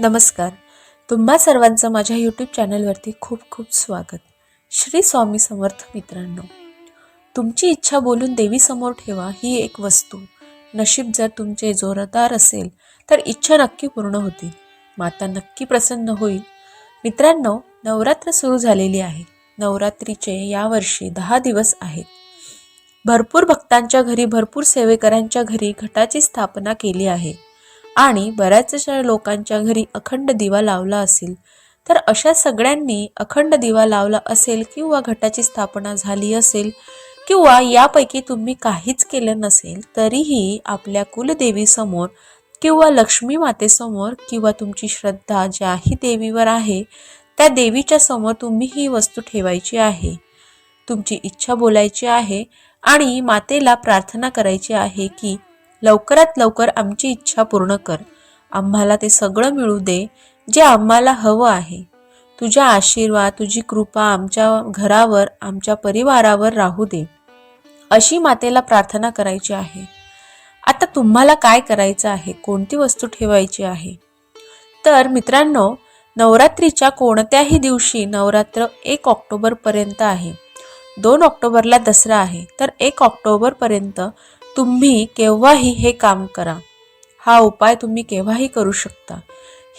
नमस्कार. तुम्हा सर्वांचं माझ्या यूट्यूब चॅनलवरती खूप खूप स्वागत. श्री स्वामी समर्थ मित्रांनो तुमची इच्छा बोलून देवीसमोर ठेवा ही एक वस्तू. नशीब जर तुमचे जोरदार असेल तर इच्छा नक्की पूर्ण होतील. माता नक्की प्रसन्न होईल. मित्रांनो नवरात्र सुरू झालेली आहे. नवरात्रीचे यावर्षी दहा दिवस आहेत. भरपूर भक्तांच्या घरी भरपूर सेवेकरांच्या घरी घटाची स्थापना केली आहे. आणि बऱ्याचशा लोकांच्या घरी अखंड दिवा लावला असेल तर अशा सगळ्यांनी अखंड दिवा लावला असेल किंवा घटाची स्थापना झाली असेल किंवा यापैकी तुम्ही काहीच केलं नसेल तरीही आपल्या कुलदेवीसमोर किंवा लक्ष्मी मातेसमोर किंवा तुमची श्रद्धा ज्याही देवीवर आहे त्या देवीच्या समोर तुम्ही ही वस्तू ठेवायची आहे. तुमची इच्छा बोलायची आहे आणि मातेला प्रार्थना करायची आहे की लवकरात लवकर आमची इच्छा पूर्ण कर. आम्हाला ते सगळं मिळू दे जे आम्हाला हवं आहे. तुझ्या आशीर्वाद तुझी कृपा आमच्या घरावर आमच्या परिवारावर राहू दे. अशी मातेला प्रार्थना करायची आहे. आता तुम्हाला काय करायचं आहे? कोणती वस्तू ठेवायची आहे? तर मित्रांनो नवरात्रीच्या कोणत्याही दिवशी नवरात्र एक ऑक्टोबरपर्यंत आहे. दोन ऑक्टोबरला दसरा आहे. तर एक ऑक्टोबरपर्यंत तुम्ही केव्हाही हे काम करा. हा उपाय तुम्ही केव्हाही करू शकता.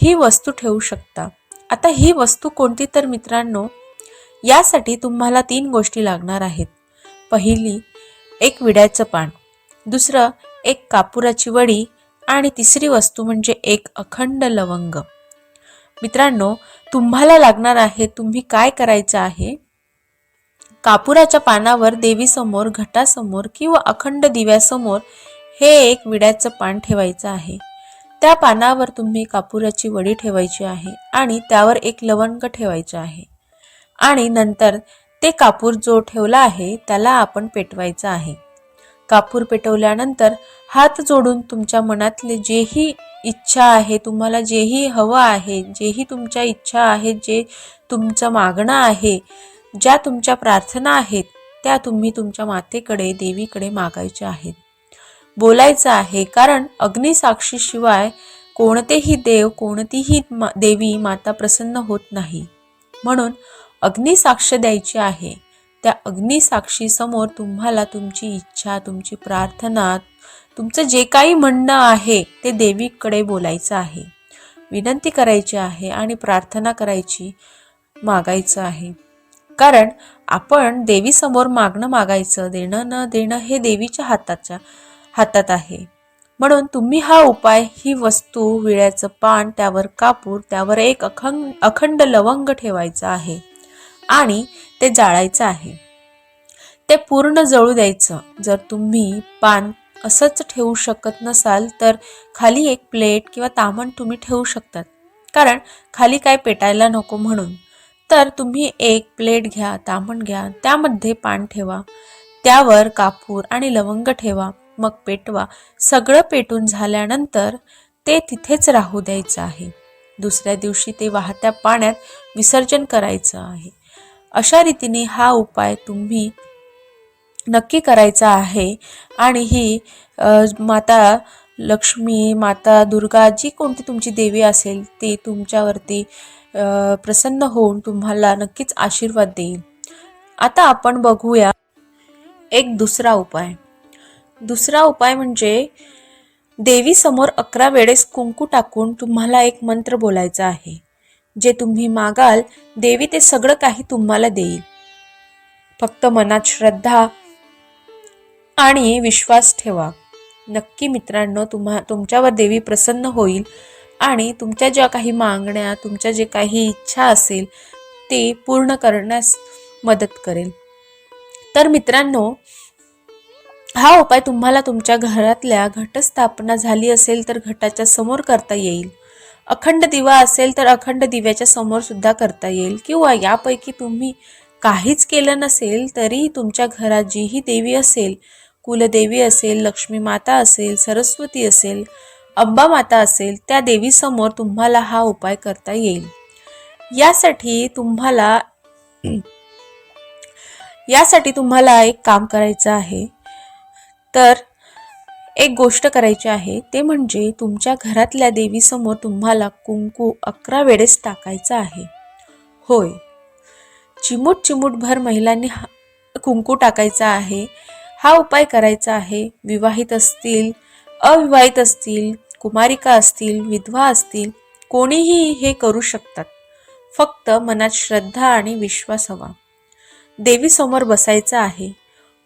ही वस्तू ठेवू शकता. आता ही वस्तू कोणती तर मित्रांनो यासाठी तुम्हाला तीन गोष्टी लागणार आहेत. पहिली एक विड्याचं पान. दुसरं एक कापुराची वडी. आणि तिसरी वस्तू म्हणजे एक अखंड लवंग. मित्रांनो तुम्हाला लागणार आहे तुम्ही काय करायचं आहे? कापुराच्या पानावर देवीसमोर घटासमोर किंवा अखंड दिव्यासमोर हे एक विड्याचं पान ठेवायचं आहे. त्या पानावर तुम्ही कापुराची वडी ठेवायची आहे आणि त्यावर एक लवंग ठेवायचं आहे. आणि नंतर ते कापूर जो ठेवला आहे त्याला आपण पेटवायचा आहे. कापूर पेटवल्यानंतर हात जोडून तुमच्या मनातले जेही इच्छा आहे तुम्हाला जेही हवं आहे जेही तुमच्या इच्छा आहे जे तुमचं मागणं आहे ज्या तुमच्या प्रार्थना आहेत त्या तुम्ही तुमच्या मातेकडे देवीकडे मागायच्या आहेत. बोलायचं आहे कारण अग्निसाक्षीशिवाय कोणतेही देव कोणतीही मा देवी माता प्रसन्न होत नाही. म्हणून अग्निसाक्ष द्यायची आहे. त्या अग्निसाक्षीसमोर तुम्हाला तुमची इच्छा तुमची प्रार्थना तुमचं जे काही म्हणणं आहे ते देवीकडे बोलायचं आहे. विनंती करायची आहे आणि प्रार्थना करायची मागायचं आहे. कारण आपण देवीसमोर मागणं मागायचं देणं न देणं हे देवीच्या हाताच्या हातात आहे. म्हणून तुम्ही हा उपाय ही वस्तू विळ्याचं पान त्यावर कापूर त्यावर एक अखंड अखंड लवंग ठेवायचं आहे आणि ते जाळायचं आहे. ते पूर्ण जळू द्यायचं. जर तुम्ही पान असंच ठेवू शकत नसाल तर खाली एक प्लेट किंवा तामण तुम्ही ठेवू शकतात. कारण खाली काय पेटायला नको म्हणून. तर तुम्ही एक प्लेट घ्या तामण घ्या त्यामध्ये पान ठेवा. त्यावर कापूर आणि लवंग ठेवा मग पेटवा. सगळं पेटून झाल्यानंतर ते तिथेच राहू द्यायचं आहे. दुसऱ्या दिवशी ते वाहत्या पाण्यात विसर्जन करायचं आहे. अशा रीतीने हा उपाय तुम्ही नक्की करायचा आहे आणि ही माता लक्ष्मी माता दुर्गा जी कोणती तुमची देवी असेल ती तुमच्यावरती प्रसन्न होऊन तुम्हाला नक्कीच आशीर्वाद देईल. आता आपण बघूया एक दुसरा उपाय. दुसरा उपाय म्हणजे देवीसमोर अकरा वेळेस कुंकू टाकून तुम्हाला एक मंत्र बोलायचा आहे जे तुम्ही मागाल देवी ते सगळं काही तुम्हाला देईल. फक्त मनात श्रद्धा आणि विश्वास ठेवा. नक्की मित्रांनो तुम्हा तुमच्यावर देवी प्रसन्न होईल. आणि तुमच्या ज्या काही मागण्या तुमच्या जे काही इच्छा असेल ते पूर्ण करण्यास मदत करेल. तर मित्रांनो हा उपाय तुम्हाला तुमच्या घरातल्या घटस्थापना झाली असेल तर घटाच्या समोर करता येईल. अखंड दिवा असेल तर अखंड दिव्याच्या समोर सुद्धा करता येईल. किंवा यापैकी तुम्ही काहीच केलं नसेल तरी तुमच्या घरात जीही देवी असेल कुलदेवी असेल लक्ष्मी माता असेल सरस्वती असेल अंबा माता असेल त्या देवीसमोर तुम्हाला हा उपाय करता येईल. यासाठी तुम्हाला यासाठी तुम्हाला एक काम करायचं आहे. तर एक गोष्ट करायची आहे ते म्हणजे तुमच्या घरातल्या देवीसमोर तुम्हाला कुंकू अकरा वेळेस टाकायचं आहे. होय. चिमूट चिमूटभर महिलांनी हा कुंकू टाकायचा आहे. हा उपाय करायचा आहे. विवाहित असतील अविवाहित असतील कुमारिका असतील विधवा असतील कोणीही हे करू शकतात. फक्त मनात श्रद्धा आणि विश्वास हवा. देवीसमोर बसायचं आहे.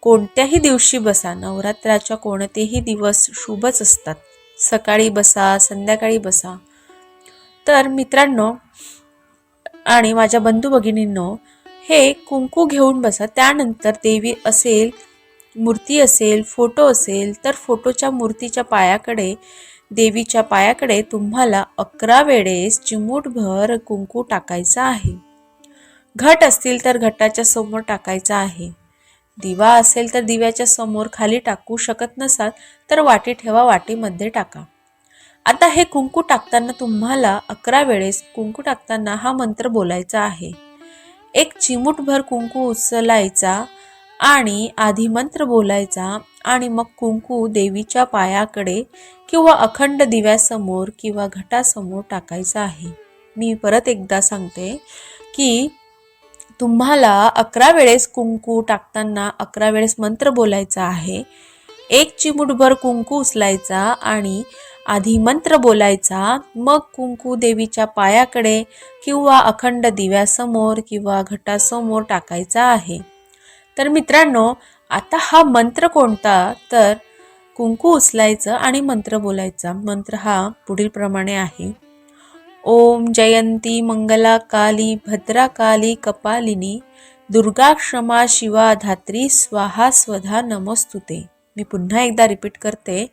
कोणत्याही दिवशी बसा. नवरात्राच्या कोणतेही दिवस शुभच असतात. सकाळी बसा संध्याकाळी बसा. तर मित्रांनो आणि माझ्या बंधू भगिनींनो हे कुंकू घेऊन बसा. त्यानंतर देवी असेल मूर्ती असेल फोटो असेल तर फोटोच्या मूर्तीच्या पायाकडे देवीच्या पायाकडे तुम्हाला अकरा वेळेस चिमूटभर कुंकू टाकायचा आहे. घट असतील तर घटाच्या समोर टाकायचा आहे. दिवा असेल तर दिव्याच्या समोर खाली टाकू शकत नसाल तर वाटी ठेवा वाटीमध्ये टाका. आता हे कुंकू टाकताना तुम्हाला अकरा वेळेस कुंकू टाकताना हा मंत्र बोलायचा आहे. एक चिमूटभर कुंकू उचलायचा आणि आधी मंत्र बोलायचा आणि मग कुंकू देवीच्या पायाकडे किंवा अखंड दिव्यासमोर किंवा घटासमोर टाकायचं आहे. मी परत एकदा सांगते की तुम्हाला अकरा वेळेस कुंकू टाकताना अकरा वेळेस मंत्र बोलायचा आहे. एक चिमूटभर कुंकू उचलायचा आणि आधी मंत्र बोलायचा. मग कुंकू देवीच्या पायाकडे किंवा अखंड दिव्यासमोर किंवा घटासमोर टाकायचा आहे. तर मित्रांनो आता हा मंत्र कोणता? तर कुंकू उचलायचं आणि मंत्र बोलायचा. मंत्र हा पुढील प्रमाणे आहे. ओम जयंती मंगला काली भद्रा काली कपालिनी दुर्गा क्षमा शिवा धात्री स्वाहा स्वधा नमस्तुते. मी पुन्हा एकदा रिपीट करते.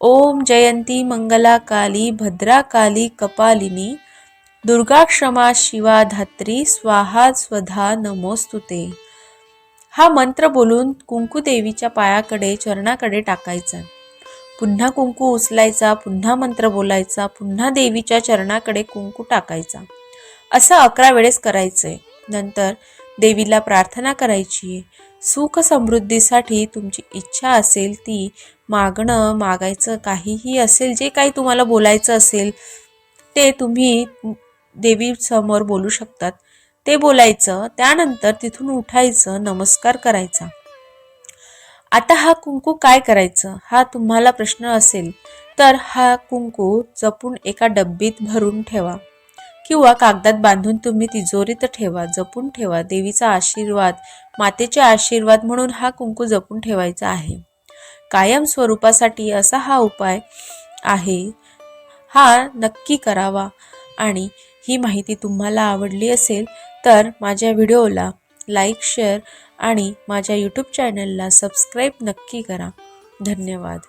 ओम जयंती मंगला काली भद्रा काली कपालिनी दुर्गा क्षमा शिवा धात्री स्वाहा स्वधा नमोस्तुते. हा मंत्र बोलून कुंकू देवीच्या पायाकडे चरणाकडे टाकायचा. पुन्हा कुंकू उचलायचा पुन्हा मंत्र बोलायचा पुन्हा देवीच्या चरणाकडे कुंकू टाकायचा. असं अकरा वेळेस करायचंय नंतर देवीला प्रार्थना करायची. आहे सुख समृद्धीसाठी तुमची इच्छा असेल ती मागणं मागायचं काहीही असेल जे काही तुम्हाला बोलायचं असेल ते तुम्ही देवीसमोर बोलू शकतात. ते बोलायचं त्यानंतर तिथून उठायचं नमस्कार करायचा. आता हा कुंकू काय करायचं? हा तुम्हाला प्रश्न असेल तर हा कुंकू जपून एका डब्बीत भरून ठेवा. किंवा कागदात बांधून तुम्ही तिजोरीत ठेवा जपून ठेवा. देवीचा आशीर्वाद मातेचे आशीर्वाद म्हणून हा कुंकू जपून ठेवायचा आहे. कायम स्वरूपासाठी असा हा उपाय आहे. हा नक्की करावा. आणि ही माहिती तुम्हाला आवडली असेल तर माझ्या व्हिडिओला लाईक शेअर आणि माझ्या यूट्यूब चॅनलला सबस्क्राईब नक्की करा. धन्यवाद.